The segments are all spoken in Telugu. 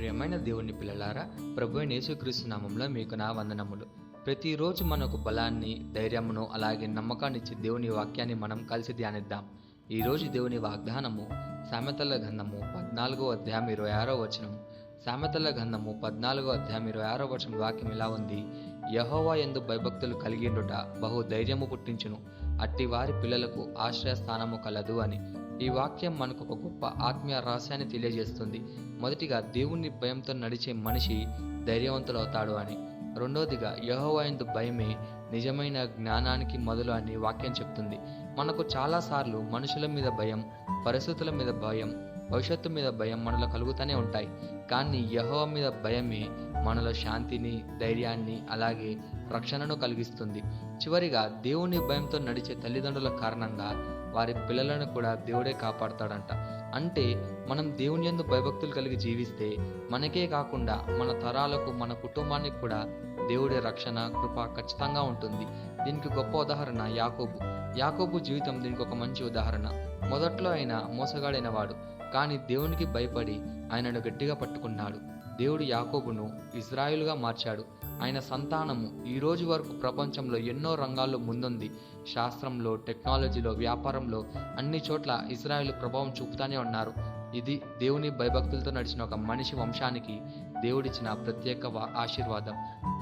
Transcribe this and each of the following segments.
ప్రియమైన దేవుని పిల్లలారా ప్రభు యేసుక్రీస్తు నామంలో మీకు నా వందనములు. ప్రతిరోజు మనకు బలాన్ని ధైర్యమును అలాగే నమ్మకాన్ని ఇచ్చే దేవుని వాక్యాన్ని మనం కలిసి ధ్యానిద్దాం. ఈరోజు దేవుని వాగ్దానము సామెతల గంధము పద్నాలుగో అధ్యాయం ఇరవై ఆరో వచనం సామెతల గంధము పద్నాలుగో అధ్యాయం ఇరవై ఆరో వచనం వాక్యం ఇలా ఉంది. యహోవా ఎందు భయభక్తులు కలిగిండుట బహు ధైర్యము పుట్టించును. అట్టి వారి పిల్లలకు ఆశ్రయ స్థానము కలదు అని. ఈ వాక్యం మనకు ఒక గొప్ప ఆత్మీయ రహస్యాన్ని తెలియజేస్తుంది. మొదటిగా దేవుని భయంతో నడిచే మనిషి ధైర్యవంతులవుతాడు అని. రెండవదిగా యహోవాయందు భయమే నిజమైన జ్ఞానానికి మొదలు అని వాక్యం చెప్తుంది. మనకు చాలాసార్లు మనుషుల మీద భయం పరిస్థితుల మీద భయం భవిష్యత్తు మీద భయం మనలో కలుగుతూనే ఉంటాయి. కానీ యహోవ మీద భయమే మనలో శాంతిని ధైర్యాన్ని అలాగే రక్షణను కలిగిస్తుంది. చివరిగా దేవుని భయంతో నడిచే తల్లిదండ్రుల కారణంగా వారి పిల్లలను కూడా దేవుడే కాపాడతాడంట. అంటే మనం దేవుని యందు భయభక్తులు కలిగి జీవిస్తే మనకే కాకుండా మన తరాలకు మన కుటుంబానికి కూడా దేవుడి రక్షణ కృప ఖచ్చితంగా ఉంటుంది. దీనికి గొప్ప ఉదాహరణ యాకోబు. యాకోబు జీవితం దీనికి ఒక మంచి ఉదాహరణ. మొదట్లో ఆయన మోసగాడైన వాడు కానీ దేవునికి భయపడి ఆయనను గట్టిగా పట్టుకున్నాడు. దేవుడు యాకోబును ఇజ్రాయిల్గా మార్చాడు. ఆయన సంతానము ఈ రోజు వరకు ప్రపంచంలో ఎన్నో రంగాల్లో ముందుంది. శాస్త్రంలో టెక్నాలజీలో వ్యాపారంలో అన్ని చోట్ల ఇజ్రాయిల్ ప్రభావం చూపుతానే ఉన్నారు. ఇది దేవుని భయభక్తులతో నడిచిన ఒక మనిషి వంశానికి దేవుడిచ్చిన ప్రత్యేక ఆశీర్వాదం.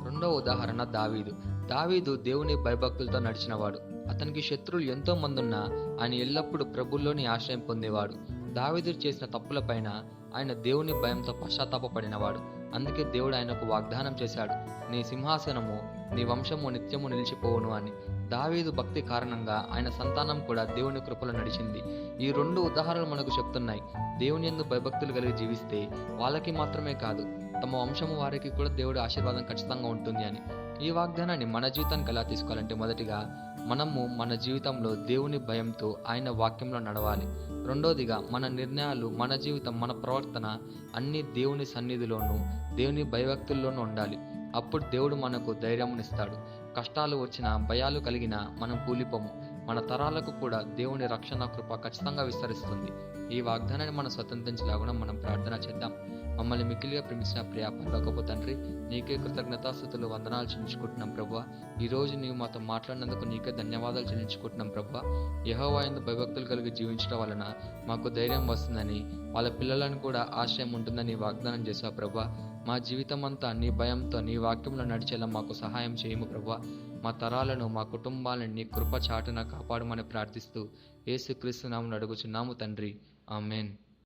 రెండవ ఉదాహరణ దావీదు. దావీదు దేవుని భయభక్తులతో నడిచినవాడు. అతనికి శత్రువులు ఎంతో మంది ఉన్నా ఆయన ఎల్లప్పుడూ ప్రభుల్లోని ఆశ్రయం పొందేవాడు. దావీదు చేసిన తప్పులపైన ఆయన దేవుని భయంతో పశ్చాత్తాపపడినవాడు. అందుకే దేవుడు ఆయనకు వాగ్దానం చేశాడు. నీ సింహాసనము నీ వంశము నిత్యము నిలిచిపోవును అని. దావీదు భక్తి కారణంగా ఆయన సంతానం కూడా దేవుని కృపలో నడిచింది. ఈ రెండు ఉదాహరణలు మనకు చెప్తున్నాయి. దేవుని యందు భయభక్తులు కలిగి జీవిస్తే వాళ్ళకి మాత్రమే కాదు తమ వంశము వారికి కూడా దేవుడి ఆశీర్వాదం ఖచ్చితంగా ఉంటుంది అని. ఈ వాగ్దానాన్ని మన జీవితానికి ఎలా తీసుకోవాలంటే మొదటిగా మనము మన జీవితంలో దేవుని భయంతో ఆయన వాక్యంలో నడవాలి. రెండోదిగా మన నిర్ణయాలు మన జీవితం మన ప్రవర్తన అన్ని దేవుని సన్నిధిలోనూ దేవుని భయభక్తుల్లోనూ ఉండాలి. అప్పుడు దేవుడు మనకు ధైర్యమునిస్తాడు. కష్టాలు వచ్చినా భయాలు కలిగినా మనం కూలిపోము. మన తరాలకు కూడా దేవుని రక్షణ కృప ఖచ్చితంగా విస్తరిస్తుంది. ఈ వాగ్దానాన్ని మనం స్వతంత్రించలాగున మనం ప్రార్థన చేద్దాం. మమ్మల్ని మిక్కిలిగా ప్రేమించిన ప్రియ పరలోకపు తండ్రి నీకే కృతజ్ఞతాస్థుతులు వందనాలు చెల్లించుకుంటున్నాం ప్రభా ఈ రోజు నీవు మాతో మాట్లాడినందుకు నీకే ధన్యవాదాలు చెల్లించుకుంటున్నాం ప్రభా యహోవాయందు భయభక్తులు కలిగి జీవించడం వలన మాకు ధైర్యం వస్తుందని వాళ్ళ పిల్లలను కూడా ఆశయం ఉంటుందని వాగ్దానం చేశావు ప్రభా మా జీవితం అంతా నీ భయంతో నీ వాక్యంలో నడిచేలా మాకు సహాయం చేయము ప్రభా మా తరాలను మా కుటుంబాలను నీ కృప చాటున కాపాడమని ప్రార్థిస్తూ ఏసుక్రీస్తు నామను అడుగుచున్నాము తండ్రి. ఆమెన్.